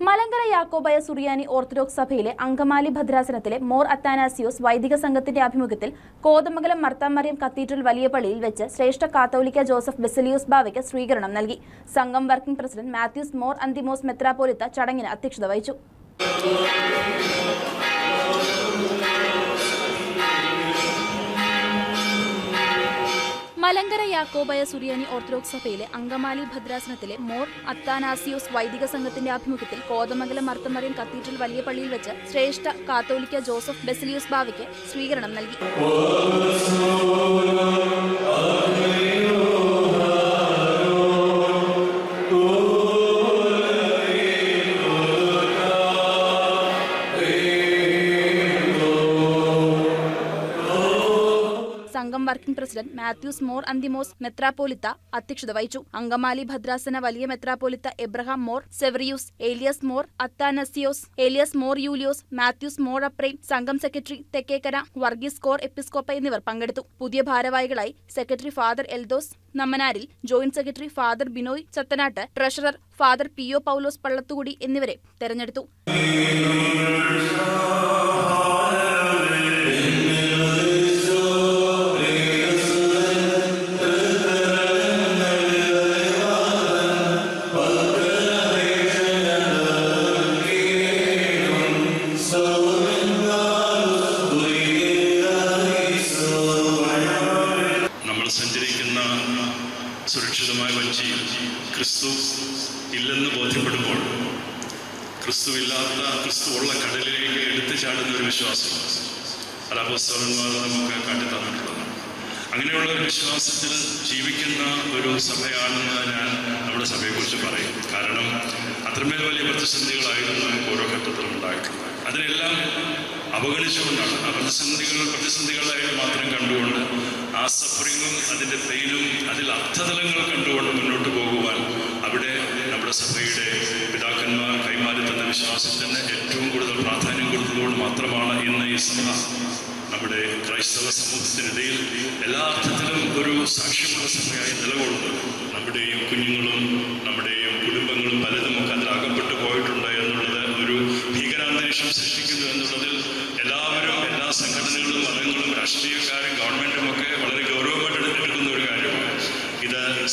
മലങ്കര യാക്കോബായ സുറിയാനി orthodox സഭയിലെ Angamaly ഭദ്രാസനത്തിലെ more Athanasios വൈദിക സംഘത്തിന്റെ ആഭിമുഖ്യത്തിൽ കോതമംഗലം മർത്താമറിയം കത്തീഡ്രൽ വലിയ പള്ളിയിൽ വെച്ച് ശ്രേഷ്ഠ കാത്തോലിക്ക ജോസഫ് ബെസലിയോസ് ബാവയ്ക്ക് സ്വീകരണം നൽകി. സംഘം വർക്കിംഗ് പ്രസിഡന്റ് മാത്യൂസ് മോർ അന്തിമോസ് മെത്രാപോലിത്ത ചടങ്ങിന് അധ്യക്ഷത വഹിച്ചു. മലങ്കര യാക്കോബായ സുറിയാനി ഓർത്തഡോക്സ് സഭയിലെ അങ്കമാലി ഭദ്രാസനത്തിലെ മോർ അത്താനാസിയോസ് വൈദിക സംഘത്തിന്റെ ആഭിമുഖ്യത്തിൽ കോതമംഗലം മർത്തമറിയം കത്തീഡ്രൽ വലിയ പള്ളിയിൽ വെച്ച് ശ്രേഷ്ഠ കാത്തോലിക്ക ജോസഫ് ബെസിലിയോസ് ബാവയ്ക്ക് സ്വീകരണം നൽകി. സംഘം വർക്കിംഗ് പ്രസിഡന്റ് മാത്യൂസ് മോർ അന്തിമോസ് മെത്രാപ്പോലിത്ത അധ്യക്ഷത വഹിച്ചു. അങ്കമാലി ഭദ്രാസന വലിയ മെത്രാപ്പോലിത്ത എബ്രഹാം മോർ സെവറിയൂസ് ഏലിയസ് മോർ അത്താനസിയോസ് ഏലിയസ് മോർ യൂലിയോസ് മാത്യൂസ് മോർ അപ്രൈം സംഘം സെക്രട്ടറി തെക്കേക്കര വർഗീസ് കോർ എപ്പിസ്കോപ്പ എന്നിവർ പങ്കെടുത്തു. പുതിയ ഭാരവാഹികളായി secretary father Eldhose നമ്മനാരിൽ joint secretary father Binoy Chathanattu treasurer father P O Paulose Pallathukudy എന്നിവരെ തെരഞ്ഞെടുത്തു. സുരക്ഷിതമായ വഞ്ചിയിൽ ക്രിസ്തു ഇല്ലെന്ന് ബോധ്യപ്പെടുമ്പോൾ ക്രിസ്തു ഇല്ലാത്ത ക്രിസ്തു ഉള്ള കടലിലേക്ക് എടുത്തു ചാടുന്ന ഒരു വിശ്വാസം അത് അപസ്തവന്മാർ നമുക്ക് കാട്ടിത്തന്നിട്ടുള്ളതാണ് അങ്ങനെയുള്ള ഒരു വിശ്വാസത്തിൽ ജീവിക്കുന്ന ഒരു സഭയാണെന്ന് ഞാൻ നമ്മുടെ സഭയെക്കുറിച്ച് പറയും. കാരണം അത്രമേൽ വലിയ പ്രതിസന്ധികളായിരുന്നു നമുക്ക് ഓരോ ഘട്ടത്തിലും ഉണ്ടായിട്ടുള്ളത്. അതിനെല്ലാം അവഗണിച്ചുകൊണ്ടാണ്. ആ പ്രതിസന്ധികൾ പ്രതിസന്ധികളായിട്ട് മാത്രം കണ്ടുകൊണ്ട് ആ സഫറിങ്ങും അതിന്റെ പെയിനും അതിൽ അർത്ഥതലങ്ങൾ കണ്ടുകൊണ്ട് മുന്നോട്ട് പോകുവാൻ അവിടെ നമ്മുടെ സഭയുടെ പിതാക്കന്മാർ കൈമാറി തന്ന വിശ്വാസത്തിന് ഏറ്റവും കൂടുതൽ പ്രാധാന്യം കൊടുത്തതുകൊണ്ട് മാത്രമാണ് ഇന്ന് ഈ സഭ. നമ്മുടെ ക്രൈസ്തവ സമൂഹത്തിനിടയിൽ എല്ലാ അർത്ഥത്തിലും ഒരു സാക്ഷ്യമുള്ള സഭയായി നിലകൊള്ളുന്നത് നമ്മുടെയും കുഞ്ഞുങ്ങളും നമ്മുടെയും കുടുംബങ്ങളും പലതും ഒക്കെ അതിൽ അകപ്പെട്ടു പോയിട്ടുണ്ട് എന്നുള്ളത് ഒരു ഭീകരാന്തരീക്ഷം സൃഷ്ടിക്കുന്നു എന്നുള്ളതിൽ എല്ലാവരും എല്ലാ സംഘടനകളും മതങ്ങളും രാഷ്ട്രീയക്കാരും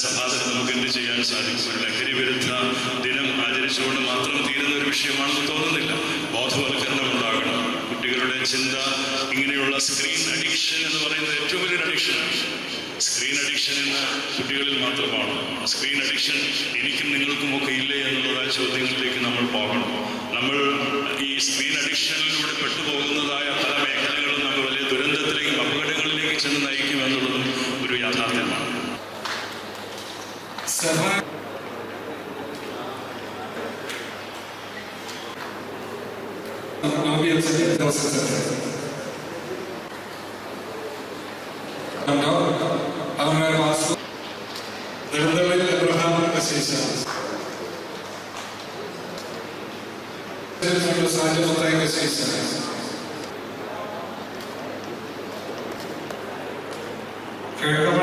സഭാതലം നമുക്ക് എന്ത് ചെയ്യാൻ സാധിക്കും? ഒരു ലഹരി വിരുദ്ധ ദിനം ആചരിച്ചുകൊണ്ട് മാത്രം തീരുന്ന ഒരു വിഷയമാണെന്ന് തോന്നുന്നില്ല. ബോധവൽക്കരണം ഉണ്ടാകണം. കുട്ടികളുടെ ചിന്ത ഇങ്ങനെയുള്ള സ്ക്രീൻ അഡിക്ഷൻ എന്ന് പറയുന്നത് ഏറ്റവും വലിയൊരു അഡിക്ഷനാണ് സ്ക്രീൻ അഡിക്ഷൻ എന്ന കുട്ടികളിൽ മാത്രമാണ് സ്ക്രീൻ അഡിക്ഷൻ എനിക്കും നിങ്ങൾക്കും ഒക്കെ ഇല്ലേ എന്നുള്ള ചോദ്യങ്ങളിലേക്ക് നമ്മൾ പോകണം. നമ്മൾ ഈ സ്ക്രീൻ അഡിക്ഷനിലൂടെ പെട്ടുപോകുന്നതായ പല മേഖലകളും നമ്മൾ വലിയ ദുരന്തത്തിലേക്കും അപകടങ്ങളിലേക്ക് ചെന്ന് നയിക്കും എന്നുള്ളതും ഒരു യാഥാർത്ഥ്യമാണ്. Sabá. Nobel Sabá para nossa Sabá. Andou, Amar Vasu, Dardalai Abraham Kasisa. Dardalai Abraham Kasisa. Kerala